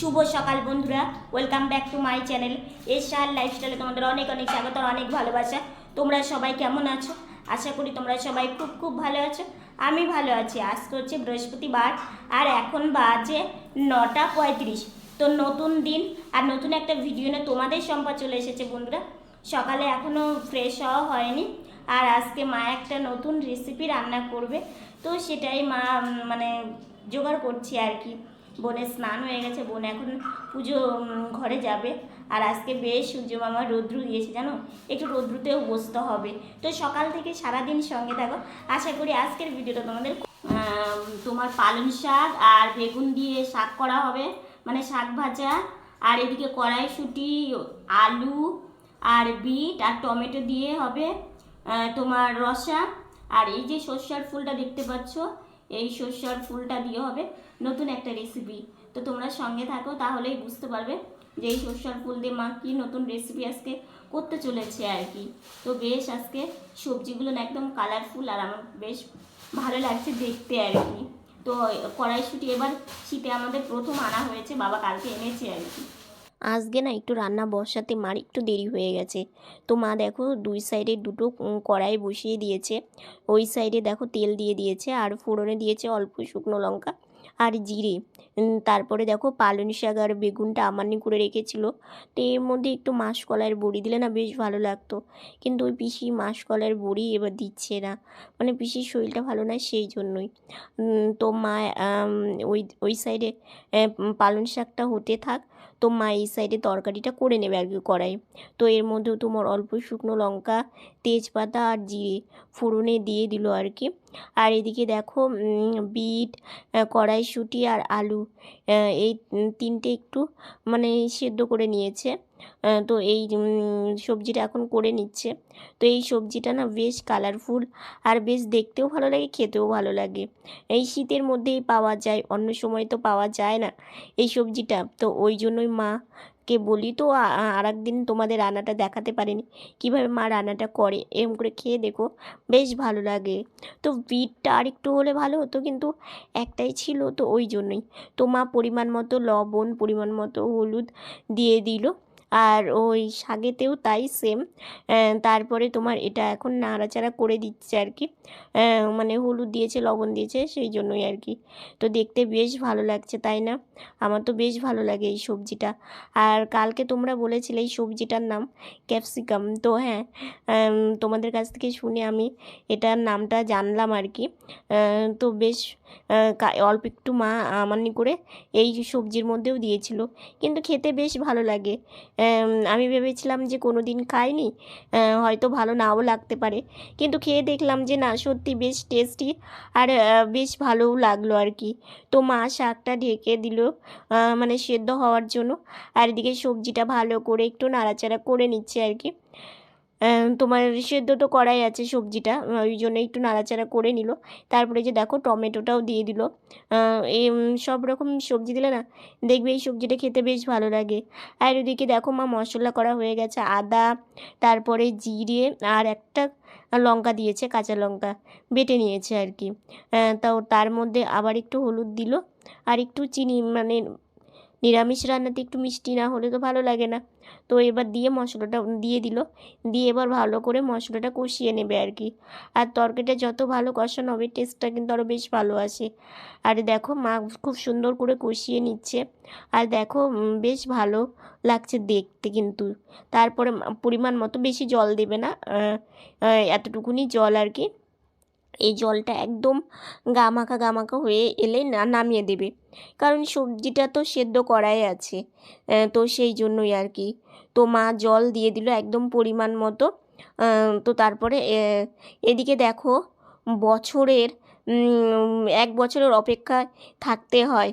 শুভ সকাল বন্ধুরা welcome back to my channel এশার লাইফস্টাইলে তোমাদের অনেক অনেক স্বাগত, অনেক ভালোবাসা। তোমরা সবাই কেমন আছো? আশা করি তোমরা সবাই খুব খুব ভালো আছো। আমি ভালো আছি। আজকে হচ্ছে বৃহস্পতিবার, আর এখন বাজে নটা পঁয়ত্রিশ। তো নতুন দিন, আর নতুন একটা ভিডিও নিয়ে তোমাদের সম্পদ চলে এসেছে বন্ধুরা। সকালে এখনও ফ্রেশ হওয়া হয়নি, আর আজকে মা একটা নতুন রেসিপি রান্না করবে। তো সেটাই মা মানে জোগাড় করছি আর কি। বোনের স্নান হয়ে গেছে, বোন এখন পুজো ঘরে যাবে। আর আজকে বেশ সূর্য মামা রৌদ্রু দিয়েছে, জানো? একটু রৌদ্রুতেও বসতে হবে। তো সকাল থেকে সারাদিন সঙ্গে থাকো। আশা করি আজকের ভিডিওটা তোমাদের তোমার পালং শাক আর বেগুন দিয়ে শাক করা হবে। মানে শাক ভাজা। আর এদিকে কড়াইশুঁটি, আলু, আর বিট, আর টমেটো দিয়ে হবে তোমার রসা। আর এই যে সর্ষার ফুলটা দেখতে পাচ্ছ এই সর্ষার ফুলটা দিয়ে হবে নতুন একটা রেসিপি তো তোমরা সঙ্গে থাকো, তাহলেই বুঝতে পারবে যে এই সর্ষার ফুল দিয়ে মা কি নতুন রেসিপি আজকে করতে চলেছে আর কি। তো বেশ আজকে সবজিগুলো না একদম কালারফুল আর আমার বেশ ভালো লাগছে দেখতে আর কি। তো কড়াইশুঁটি এবার শীতে আমাদের প্রথম আনা হয়েছে, বাবা কালকে এনেছে আর কি। আজকে না একটু রান্না বসাতে মার একটু দেরি হয়ে গেছে। তো মা দেখো দুই সাইডে দুটো কড়াই বসিয়ে দিয়েছে। ওই সাইডে দেখো তেল দিয়ে দিয়েছে আর ফোড়নে দিয়েছে অল্প শুকনো লঙ্কা আর জিরে। তারপরে দেখো পালং শাক আর বেগুনটা আমানি করে রেখেছিল। তো এর মধ্যে একটু মাসকলাইয়ের বড়ি দিলে না বেশ ভালো লাগতো। কিন্তু ওই পিসি মাসকলাইয়ের বড়ি এবার দিচ্ছে না। মানে পিসির শরীরটা ভালো না সেই জন্যই। তো মা ওই ওই সাইডে পালং শাকটা হতে থাক। তো মা এই সাইডে তরকারিটা করে নেবে আর কি কড়াই। তো এর মধ্যেও তোমার অল্প শুকনো লঙ্কা, তেজপাতা আর জিরে ফোড়নে দিয়ে দিল আর কি। আর এদিকে দেখো বিট কড়াইশুঁটি আর আলু। এই তিনটে একটু মানে সেদ্ধ করে নিয়েছে। তো এই সবজিটা এখন করে নিচ্ছে। তো এই সবজিটা না বেশ কালারফুল আর বেশ দেখতেও ভালো লাগে, খেতেও ভালো লাগে। এই শীতের মধ্যেই পাওয়া যায়, অন্য সময় তো পাওয়া যায় না এই সবজিটা। তো ওই জন্যই মাকে বলি? তো আর একদিন তোমাদের রান্নাটা দেখাতে পারিনি। কীভাবে মা রান্নাটা করে? এরম করে খেয়ে দেখো, বেশ ভালো লাগে। তো বিটটা আর একটু হলে ভালো হতো, কিন্তু একটাই ছিল, তো ওই জন্যই। তো মা পরিমাণ মতো লবণ, পরিমাণ মতো হলুদ দিয়ে দিল। আর ওই শাগেতেও তাই সেম তারপরে তোমার এটা এখন নাড়াচাড়া করে দিচ্ছে আর কি। মানে হলুদ দিয়েছে, লবণ দিয়েছে, সেই জন্যই আর কি। তো দেখতে বেশ ভালো লাগছে, তাই না? আমার তো বেশ ভালো লাগে এই সবজিটা। আর কালকে তোমরা বলেছিলে এই সবজিটার নাম ক্যাপসিকাম। তো হ্যাঁ তোমাদের কাছ থেকে শুনে আমি এটার নামটা জানলাম আর কি। তো বেশ অল্প একটু মা, আমানি করে এই সবজির মধ্যেও দিয়েছিল। কিন্তু খেতে বেশ ভালো লাগে। আমি ভেবেছিলাম যে কোনো দিন খাইনি হয়তো ভালো নাও লাগতে পারে। কিন্তু খেয়ে দেখলাম যে না, সত্যি বেশ টেস্টি আর বেশ ভালোও লাগল আর কি। তো মা শাকটা ঢেকে দিল মানে সেদ্ধ হওয়ার জন্য। আর এদিকে সবজিটা ভালো করে একটু নাড়াচাড়া করে নিচ্ছে আর কি। তোমার সেদ্ধ তো করাই আছে সবজিটা ওই জন্য একটু নাড়াচাড়া করে নিল। তারপরে যে দেখো টমেটোটাও দিয়ে দিল। সব রকম সবজি দিলে না, দেখবে এই সবজিটা খেতে বেশ ভালো লাগে। আর ওদিকে দেখো মা, মশলা করা হয়ে গেছে, আদা, তারপরে জিরে, আর একটা লঙ্কা দিয়েছে, কাঁচা লঙ্কা বেটে নিয়েছে আর কি। তাও তার মধ্যে আবার একটু হলুদ দিল, আর একটু চিনি মানে নিরামিষ রান্নাতে একটু মিষ্টি না হলে তো ভালো লাগে না। তো এবার দিয়ে মশলাটা দিয়ে দিল। দিয়ে এবার ভালো করে মশলাটা কষিয়ে নেবে আর কি। আর তরকারিটা যত ভালো কষানো হবে টেস্টটা কিন্তু আরও বেশ ভালো আসে। আর দেখো মা খুব সুন্দর করে কষিয়ে নিচ্ছে। আর দেখো বেশ ভালো লাগছে দেখতে কিন্তু। তারপরে পরিমাণ মতো বেশি জল দেবে না। এতটুকুনি জল আর কি। এই জলটা একদম গামাখা গামাখা হয়ে এলে না, নামিয়ে দেবে। কারণ সবজিটা তো সেদ্ধ করাই আছে তো সেই জন্যই আর কি। তো মা জল দিয়ে দিল একদম পরিমাণ মতো তো তারপরে এদিকে দেখো বছরের এক বছরের অপেক্ষায় থাকতে হয়।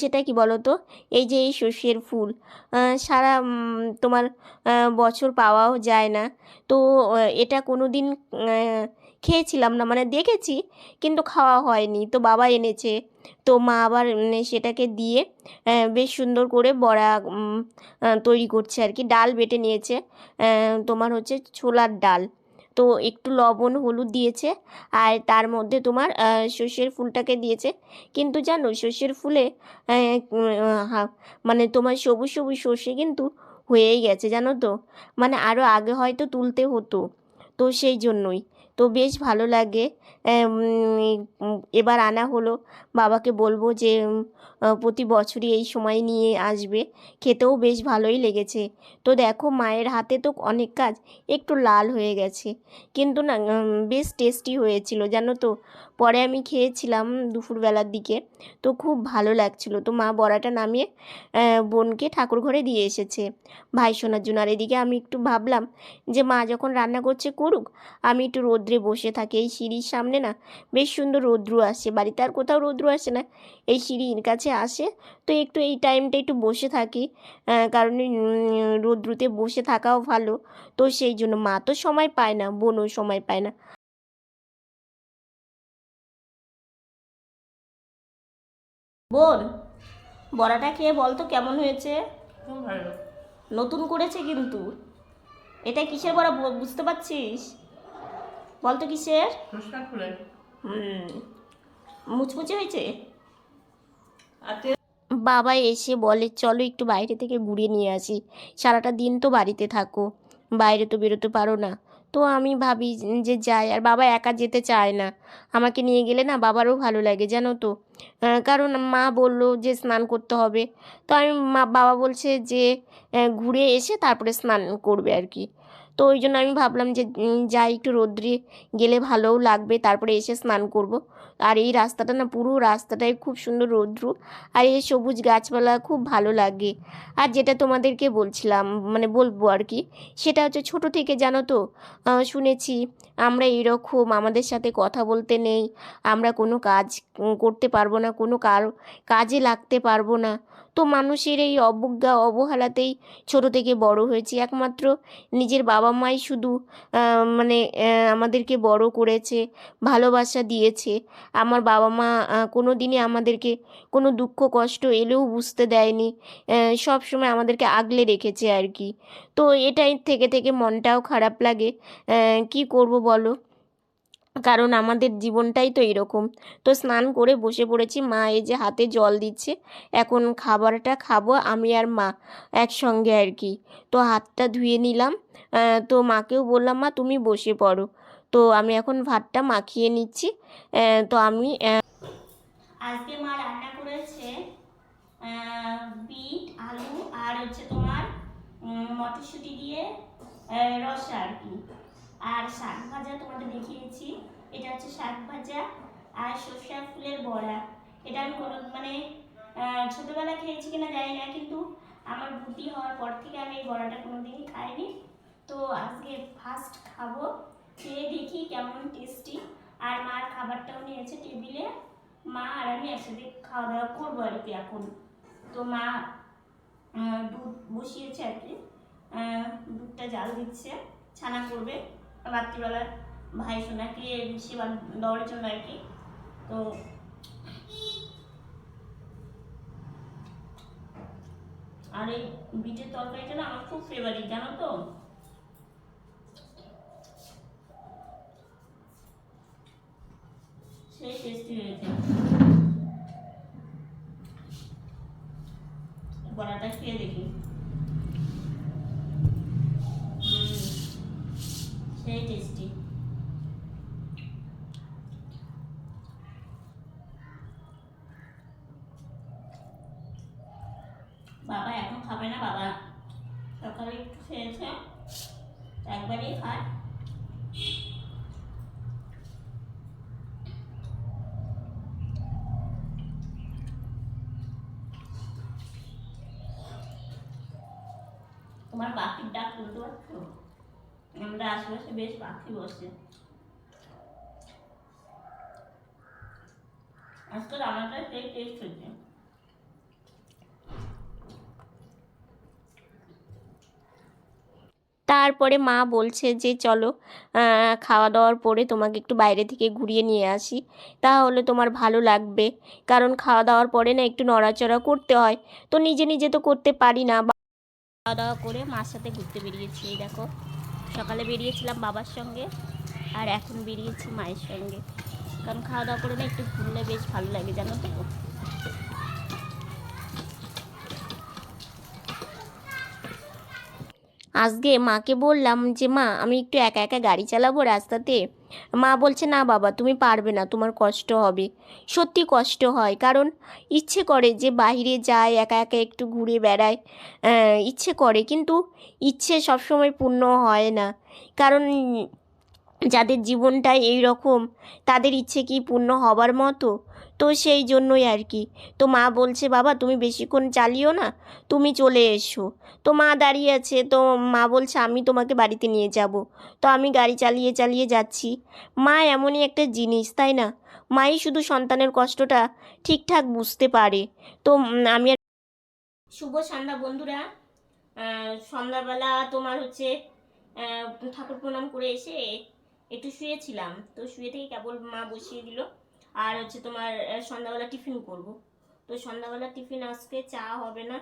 সেটা কি বলো তো এই যে এই শস্যের ফুল সারা তোমার বছর পাওয়াও যায় না। তো এটা কোনো দিন খেয়েছিলাম না মানে দেখেছি কিন্তু খাওয়া হয়নি। তো বাবা এনেছে তো মা আবার উম, সেটাকে দিয়ে বেশ সুন্দর করে বড়া তৈরি করছে আর কি। ডাল বেটে নিয়েছে তোমার হচ্ছে ছোলার ডাল। তো একটু লবণ হলুদ দিয়েছে আর তার মধ্যে তোমার সর্ষের ফুলটাকে দিয়েছে। কিন্তু জানো সর্ষের ফুলে মানে তোমার সবুজ সবুজ সর্ষে কিন্তু হয়েই গেছে জানো তো? মানে আরও আগে হয়তো তুলতে হতো। তো সেই জন্যই। তো বেশ ভালো লাগে। এবার আনা হলো। বাবাকে বলব যে প্রতি বছরই এই সময় নিয়ে আসবে। খেতেও বেশ ভালোই লেগেছে। তো দেখো, মায়ের হাতে তো অনেক কাজ, একটু লাল হয়ে গেছে। কিন্তু না বেশ টেস্টি হয়েছিল, জানো তো? পরে আমি খেয়েছিলাম দুপুরবেলার দিকে, তো খুব ভালো লাগছিল। তো মা বড়াটা নামিয়ে বোনকে ঠাকুর ঘরে দিয়ে এসেছে। ভাই শোনার জন্য। আর এদিকে আমি একটু ভাবলাম যে, মা যখন রান্না করছে করুক, আমি একটু রোদ্রে বসে থাকি এই সিঁড়ির সামনে না। বেশ সুন্দর রৌদ্র আসে বাড়িতে আর কোথাও রৌদ্র আসে না। এই সিঁড়ির কাছে আসে তো একটু এই টাইমটা একটু বসে থাকি কারণ রৌদ্রুতে বসে থাকাও ভালো। তো সেই জন্য মা তো সময় পায় না বোনও সময় পায় না। বোন বড়াটা খেয়ে বলতো কেমন হয়েছে? ভালো। নতুন করেছে কিন্তু। এটা কিসের বড়া বুঝতে পারছিস? বল তো কিসের হুম। মুচমুচে হয়েছে? বাবা এসে বলে চলো একটু বাইরে থেকে ঘুরে নিয়ে আসি। সারাটা দিন তো বাড়িতে থাকো। বাইরে তো বেরোতে পারো না। তো আমি ভাবি যে যাই। আর বাবা একা যেতে চায় না। আমাকে নিয়ে গেলে না বাবারও ভালো লাগে জানো তো। কারণ মা বলল যে স্নান করতে হবে। তো আমি মা বাবা বলছে যে ঘুরে এসে তারপরে স্নান করবে আর কি। তো ওই জন্য আমি ভাবলাম যে যাই একটু রোদ্রে গেলে ভালোও লাগবে, তারপরে এসে স্নান করব। আর এই রাস্তাটা না, পুরো রাস্তাটাই খুব সুন্দর রৌদ্র, আর এই সবুজ গাছপালা খুব ভালো লাগে। আর যেটা তোমাদেরকে বলছিলাম মানে বলব আর কি, সেটা হচ্ছে ছোট থেকে জানো তো শুনেছি, আমরা এরকম আমাদের সাথে কথা বলতে নেই, আমরা কোনো কাজ করতে পারব না, কোনো কার কাজে লাগতে পারব না। তো মানুষের এই অবজ্ঞা অবহেলাতেই ছোট থেকে বড় হয়েছি। একমাত্র নিজের বাবা মাই শুধু মানে আমাদেরকে বড় করেছে, ভালোবাসা দিয়েছে। আমার বাবা মা কোনো দিনই আমাদেরকে কোনো দুঃখ, কষ্ট এলেও বুঝতে দেয়নি। সব সময় আমাদেরকে আগলে রেখেছে আর কি। তো এটাই থেকে থেকে মনটাও খারাপ লাগে। কি করব বলো? কারণ আমাদের জীবনটাই তো এরকম। তো স্নান করে বসে পড়েছি। মা এই যে হাতে জল দিচ্ছে, এখন খাবারটা খাব আমি আর মা একসঙ্গে আর কি। তো হাতটা ধুয়ে নিলাম। তো মাকেও বললাম, মা, তুমি বসে পড়ো। তো আমি এখন ভাতটা মাখিয়ে নিচ্ছি। তো আমি আজকে মা রান্না করেছে বিট, আলু আর হচ্ছে তোমার মটরশুঁটি দিয়ে রসা আর কি। আর শাক ভাজা তোমাদের দেখিয়েছি। এটা হচ্ছে শাক ভাজা আর সর্ষা ফুলের বড়া। এটা আমি কোনো মানে ছোটোবেলা খেয়েছি কিনা জানি না, কিন্তু আমার বুদ্ধি হওয়ার পর থেকে আমি এই বড়াটা কোনো কোনোদিনই খাইনি। তো আজকে ফার্স্ট খাব। খেয়ে দেখি কেমন টেস্টি আর মার খাবারটাও নিয়েছে টেবিলে। মা আর আমি একসাথে খাওয়া দাওয়া করব আর কি এখন। তো মা দুধ বসিয়েছে আর কি। দুধটা জাল দিচ্ছে, ছানা করবে। রাত্রিবেলা ভাই সোনাকে সেবা দেওয়ার জন্য আর কি? তো আর এই বিটের তরকারিটা না আমার খুব ফেভারিট জানো তো? সকালে একটু খেয়েছে একবারই খায় তোমার পাখির ডাক শুনতে পাচ্ছ আমাদের আশেপাশে বেশ পাখি বসে আজকে রান্নাটা সেই টেস্ট হয়েছে তারপরে মা বলছে যে, চলো খাওয়া দাওয়ার পরে তোমাকে একটু বাইরে থেকে ঘুরিয়ে নিয়ে আসি। তাহলে তোমার ভালো লাগবে। কারণ খাওয়া দাওয়ার পরে না একটু নড়াচড়া করতে হয়। তো নিজে নিজে তো করতে পারি না। খাওয়া দাওয়া করে মার সাথে ঘুরতে বেরিয়েছি। এই দেখো, সকালে বেরিয়েছিলাম বাবার সঙ্গে আর এখন বেরিয়েছি মায়ের সঙ্গে। কারণ খাওয়া দাওয়া করে না একটু ঘুরলে বেশ ভালো লাগে, জানো তো? আজকে মাকে বললাম যে, মা, আমি একটু একা একা গাড়ি চালাবো রাস্তাতে? মা বলছে, না বাবা, তুমি পারবে না, তোমার কষ্ট হবে। সত্যি কষ্ট হয়, কারণ ইচ্ছে করে যে বাইরে যায়, একা একা একটু ঘুরে বেড়ায় ইচ্ছে করে, কিন্তু ইচ্ছে সবসময় পূর্ণ হয় না। কারণ যাদের জীবনটা এই রকম তাদের ইচ্ছে কি পূর্ণ হবার মতো? তো সেই জন্যই আর কি। তো মা বলছে, বাবা, তুমি বেশিক্ষণ চালিও না, তুমি চলে এসো। তো মা দাঁড়িয়ে আছে, তো মা বলছে, আমি তোমাকে বাড়িতে নিয়ে যাব। তো আমি গাড়ি চালিয়ে চালিয়ে যাচ্ছি। মা এমনই একটা জিনিস, তাই না? মাই শুধু সন্তানের কষ্টটা ঠিকঠাক বুঝতে পারে। তো আমি শুভ সন্ধ্যা বন্ধুরা। সন্ধ্যাবেলা তোমার হচ্ছে ঠাকুর প্রণাম করে এসে একটু শুয়েছিলাম। তো শুয়ে থেকে কেবল মা বসিয়ে দিল। আর হচ্ছে তোমার সন্ধ্যাবেলা টিফিন করব। তো সন্ধ্যাবেলা টিফিন আজকে চা হবে না।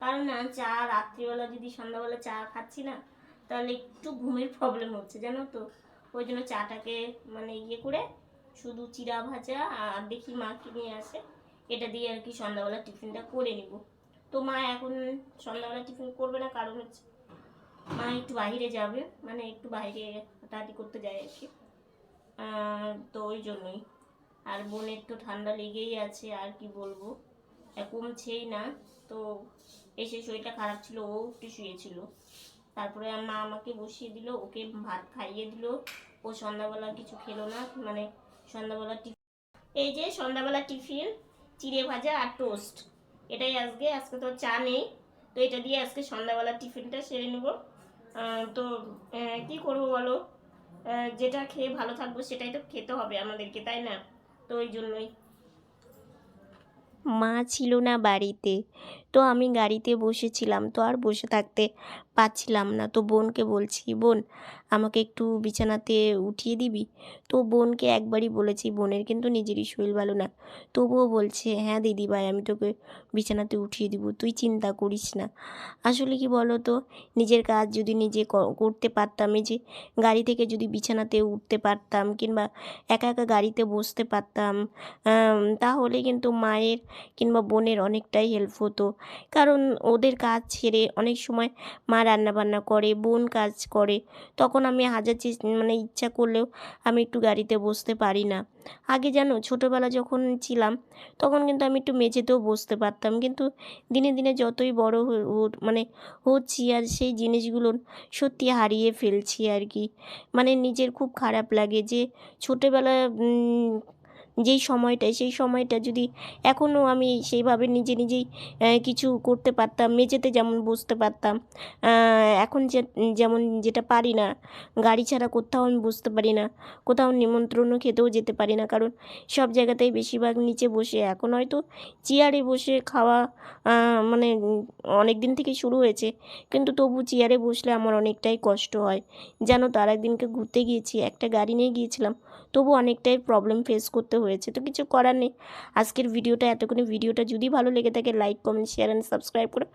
কারণ না, চা রাত্রিবেলা যদি সন্ধ্যাবেলা চা খাচ্ছি না, তাহলে একটু ঘুমের প্রবলেম হচ্ছে, জানো তো? ওই জন্য চাটাকে মানে ইয়ে করে শুধু চিরা ভাজা আর দেখি মা কি নিয়ে আসে। এটা দিয়ে আর কি সন্ধ্যাবেলা টিফিনটা করে নিব। তো মা এখন সন্ধ্যাবেলা টিফিন করবে না, কারণ হচ্ছে মা একটু বাইরে যাবে। মানে একটু বাইরে হাঁটাহাঁটি করতে যায় আর কি। তো ওই জন্যই। আর বোনের তো ঠান্ডা লেগেই আছে, আর কি বলব? কমছেই না। তো এসে শরীরটা খারাপ ছিল, ও একটু শুয়েছিল। তারপরে মা আমাকে বসিয়ে দিল, ওকে ভাত খাইয়ে দিল। ও সন্ধ্যাবেলা কিছু খেলো না মানে সন্ধ্যাবেলা এই যে সন্ধ্যাবেলা টিফিন, চিড়ে ভাজা আর টোস্ট। এটাই আজকে আজকে তো চা নেই। তো এটা দিয়ে আজকে সন্ধ্যাবেলা টিফিনটা সেরে নেব। তো কি করব বলো? যেটা খেয়ে ভালো থাকব সেটাই তো খেতে হবে আমাদেরকে, তাই না? তো ওই জন্যই। মা ছিল না বাড়িতে। তো আমি গাড়িতে বসেছিলাম, তো আর বসে থাকতে পারছিলাম না। তো বোনকে বলছি, বোন, আমাকে একটু বিছানাতে উঠিয়ে দিবি? তো বোনকে একবারই বলেছি, বোনের কিন্তু নিজেরই শরীর ভালো না। তবুও বলছে হ্যাঁ দিদি ভাই, আমি তোকে বিছানাতে উঠিয়ে দিব, তুই চিন্তা করিস না। আসলে কি বলো তো নিজের কাজ যদি নিজে করতে পারতাম, এই যে গাড়ি থেকে যদি বিছানাতে উঠতে পারতাম কিংবা একা একা গাড়িতে বসতে পারতাম তাহলে কিন্তু মায়ের কিংবা বোনের অনেকটাই হেল্প হতো। কারণ ওদের কাজ ছেড়ে অনেক সময় মা রান্না বান্না করে, বোন কাজ করে। তখন আমি হাজার মানে ইচ্ছা করলেও আমি একটু গাড়িতে বসতে পারি না। আগে জানো, ছোটোবেলা যখন ছিলাম, তখন কিন্তু আমি একটু মেঝেতেও বসতে পারতাম। কিন্তু দিনে দিনে যতই বড় মানে হচ্ছি আর সেই জিনিসগুলো সত্যি হারিয়ে ফেলছি আর কি। মানে নিজের খুব খারাপ লাগে যে ছোটোবেলা যেই সময়টায় সেই সময়টা যদি এখনও আমি সেইভাবে নিজে নিজেই কিছু করতে পারতাম, মেঝেতে যেমন বসতে পারতাম এখন যে, যেমন যেটা পারি না, গাড়ি ছাড়া কোথাও আমি বসতে পারি না, কোথাও নিমন্ত্রণও খেতেও যেতে পারি না, কারণ সব জায়গাতেই বেশিরভাগ নিচে বসে। এখন হয়তো চেয়ারে বসে খাওয়া মানে অনেক দিন থেকে শুরু হয়েছে, কিন্তু তবু চেয়ারে বসলে আমার অনেকটাই কষ্ট হয়। জানো তো আর একদিনকে ঘুরতে গিয়েছি, একটা গাড়ি নিয়ে গিয়েছিলাম, তবু অনেকটাই প্রবলেম ফেস করতে হয়েছে, তো কিছু করার নেই। আজকের ভিডিওটা, এতক্ষণে ভিডিওটা যদি ভালো লেগে থাকে like comment share and subscribe করে।